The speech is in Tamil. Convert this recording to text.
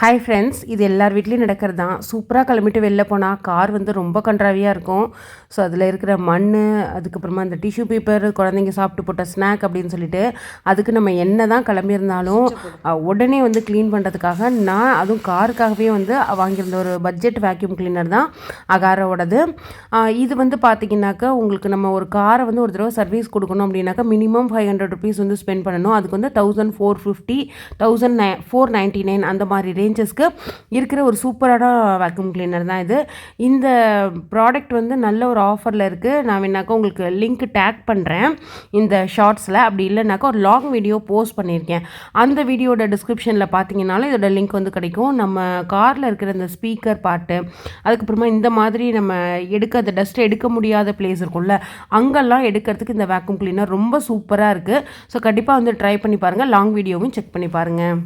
ஹாய் ஃப்ரெண்ட்ஸ் இது எல்லார் வீட்லேயும் நடக்கிறது தான் சூப்பராக கிளம்பிட்டு வெளில போனால் கார் வந்து ரொம்ப கன்றாவியாக இருக்கும். ஸோ அதில் இருக்கிற மண் அதுக்கப்புறமா அந்த டிஷ்யூ பேப்பர் குழந்தைங்க சாப்பிட்டு போட்ட ஸ்நாக் அப்படின்னு சொல்லிட்டு அதுக்கு நம்ம என்ன தான் கிளம்பியிருந்தாலும் உடனே வந்து க்ளீன் பண்ணுறதுக்காக நான் அதுவும் காருக்காகவே வந்து வாங்கியிருந்த ஒரு பட்ஜெட் வேக்யூம் கிளீனர் தான் அகாரோடது. இது வந்து பார்த்தீங்கன்னாக்கா உங்களுக்கு நம்ம ஒரு காரை வந்து ஒரு தடவை சர்வீஸ் கொடுக்கணும் அப்படின்னாக்கா மினிமம் ஃபைவ் ஹண்ட்ரட் ருபீஸ் வந்து ஸ்பெண்ட் பண்ணணும். அதுக்கு வந்து thousand four fifty thousand nine four ninety nine அந்த மாதிரி ரேஞ்சஸ்க்கு இருக்கிற ஒரு சூப்பரான வேக்யூம் கிளீனர் தான் இது. இந்த ப்ராடக்ட் வந்து நல்ல ஒரு ஆஃபரில் இருக்குது நான் வேணாக்கா உங்களுக்கு லிங்க் டேக் பண்ணுறேன் இந்த ஷார்ட்ஸில் அப்படி இல்லைனாக்கா ஒரு லாங் வீடியோ போஸ்ட் பண்ணியிருக்கேன். அந்த வீடியோட டிஸ்கிரிப்ஷனில் பார்த்தீங்கனாலும் இதோட லிங்க் வந்து கிடைக்கும். நம்ம காரில் இருக்கிற இந்த ஸ்பீக்கர் பாட்டு அதுக்கப்புறமா இந்த மாதிரி நம்ம எடுக்க அந்த டஸ்ட் எடுக்க முடியாத பிளேஸ் இருக்கும்ல அங்கெல்லாம் எடுக்கிறதுக்கு இந்த வேக்யூம் கிளீனர் ரொம்ப சூப்பராக இருக்குது ஸோ கண்டிப்பாக வந்து ட்ரை பண்ணி பாருங்கள் லாங் வீடியோவும் செக் பண்ணி பாருங்கள்